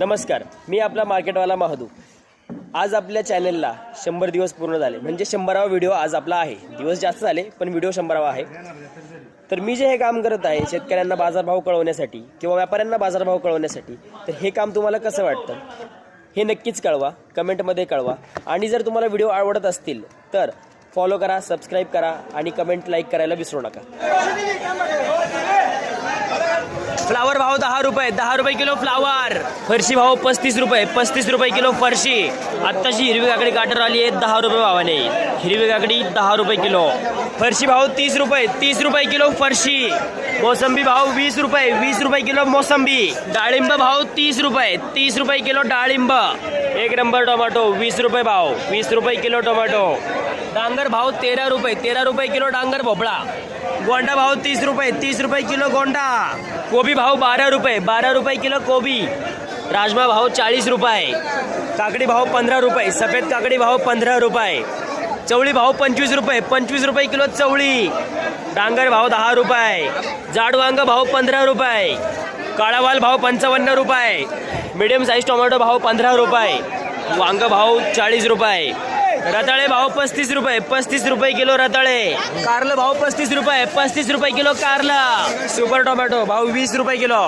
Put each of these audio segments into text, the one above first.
नमस्कार मी आपला मार्केटवाला महादू. आज आपल्या चॅनलला शंभर दिवस पूर्ण झाले. म्हणजे शंभरावा व्हिडिओ आज आपला आहे. दिवस जास्त झाले पण व्हिडिओ शंभरावा आहे. तर मी जे हे काम करत आहे शेतकऱ्यांना बाजारभाव कळवण्यासाठी किंवा व्यापाऱ्यांना बाजारभाव कळवण्यासाठी तर हे काम तुम्हाला कसं वाटतं? हे नक्कीच कळवा. कमेंटमध्ये कळवा. आणि जर तुम्हाला व्हिडिओ आवडत असतील तर फॉलो करा सबस्क्राईब करा आणि कमेंट लाईक करायला विसरू नका. फ्लावर भाव दहा रुपये दहा रुपये किलो फ्लावर फरशी भाव पस्तीस रुपये पस्तीस रुपये किलो फरशी. आत्ताची हिरवी काकडी काटर आली आहे दहा रुपये भावाने. हिरवी काकडी दहा रुपये किलो. फरशी भाव तीस रुपये तीस रुपये किलो फरशी. मोसंबी भाव वीस रुपये वीस रुपये किलो मोसंबी. डाळिंब भाव तीस रुपये तीस रुपये किलो डाळिंब. एक नंबर टोमॅटो वीस रुपये भाव वीस रुपये किलो टोमॅटो. डांगर भाव तेरा रुपये तेरा रुपये किलो डांगर भोपळा. गोंडा भाव तीस रुपये तीस रुपये किलो गोंडा. कोबी भाव बारा रुपये बारा रुपये किलो कोबी. राजमा भाव चाळीस रुपये. काकडी भाव पंधरा रुपये सफेद काकडी भाव पंधरा रुपये. चवळी भाव पंचवीस रुपये पंचवीस रुपये किलो चवळी. डांगर भाव दहा रुपये. जाड वांग भाव पंधरा रुपये. काळावाल भाव पंचावन्न रुपये. मिडियम साईज टोमॅटो भाव पंधरा रुपये. वांग भाव चाळीस रुपये. रताळे भाव पस्तीस रुपये पस्तीस रुपये किलो रताळे. कारलं भाव पस्तीस रुपये पस्तीस रुपये किलो कारलं. सुपर टोमॅटो भाव वीस रुपये किलो.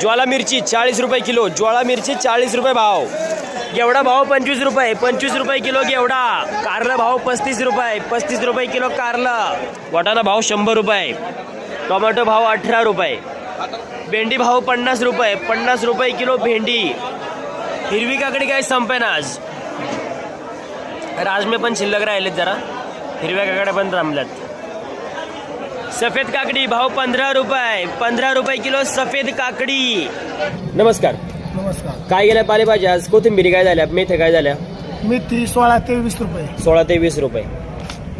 ज्वाला मिरची चाळीस रुपये किलो ज्वाला मिरची चाळीस रुपये भाव. गेवडा भाव पंचवीस रुपये पंचवीस रुपये किलो गेवडा कारलं भाव पस्तीस रुपये पस्तीस रुपये किलो कारलं. वाटाणा भाव शंभर रुपये टोमॅटो भाव अठरा रुपये भेंडी भाव पन्नास रुपये पन्नास रुपये किलो भेंडी. हिरवी काकडी काय संपेना आज? राजमे पण शिल्लक राहिलेत जरा. हिरव्या काकड्या पण थांबल्यात सफेद काकडी भाव पंधरा रुपये. पंधरा रुपये किलो सफेद काकडी. नमस्कार. नमस्कार. काय गेल्या पालेभाज्या? आज कोथिंबिरी काय झाल्या? मेथ्या काय झाल्या? मेथी सोळा ते वीस रुपये. सोळा ते वीस रुपये.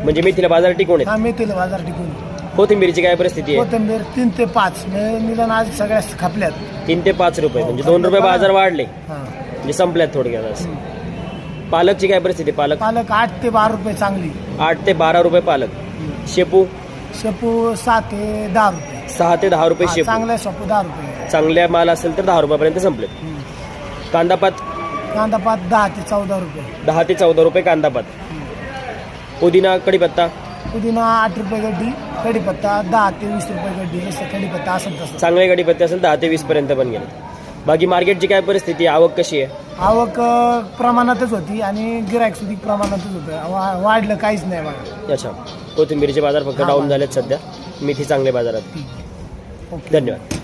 म्हणजे मेथीला बाजार टिकून हा मेथीला बाजार टिकून कोथिंबिरीची काय परिस्थिती आहे? कोथिंबीर तीन ते पाच. म्हणजे निदान आज सगळ्या खपल्यात. तीन ते पाच रुपये. म्हणजे दोन रुपये बाजार वाढले. हा. म्हणजे संपल्यात थोडक्यात आज. पालकची काय परिस्थिती? पालक? पालक आठ ते बारा रुपये चांगली. आठ ते बारा रुपये पालक. शेपू? शेपू सहा ते दहा रुपये. सहा ते दहा रुपये हा, शेपू. चांगला शेपू दहा रुपये. चांगल्या माल असेल तर दहा रुपयापर्यंत संपले. हम्म. कांदापात कांदा पात दहा ते चौदा रुपये. दहा ते चौदा रुपये कांदापात पुदिना कढीपत्ता पुदिना आठ रुपये गड्डी कढीपत्ता दहा ते वीस रुपये गड्डी जसं कढीपत्ता असेल तसं. चांगले कढीपत्ते असेल दहा ते वीस पर्यंत पण गेले. बाकी मार्केटची काय परिस्थिती आहे? आवक कशी आहे? आवक अं, प्रमाणातच होती आणि गिरायक सुद्धा प्रमाणातच होतं. वा- वाढलं काहीच नाही बघा. अच्छा. कोथिंबीरचे बाजार फक्त हा, डाऊन. झालेत सध्या. मेथी चांगल्या बाजारात. धन्यवाद.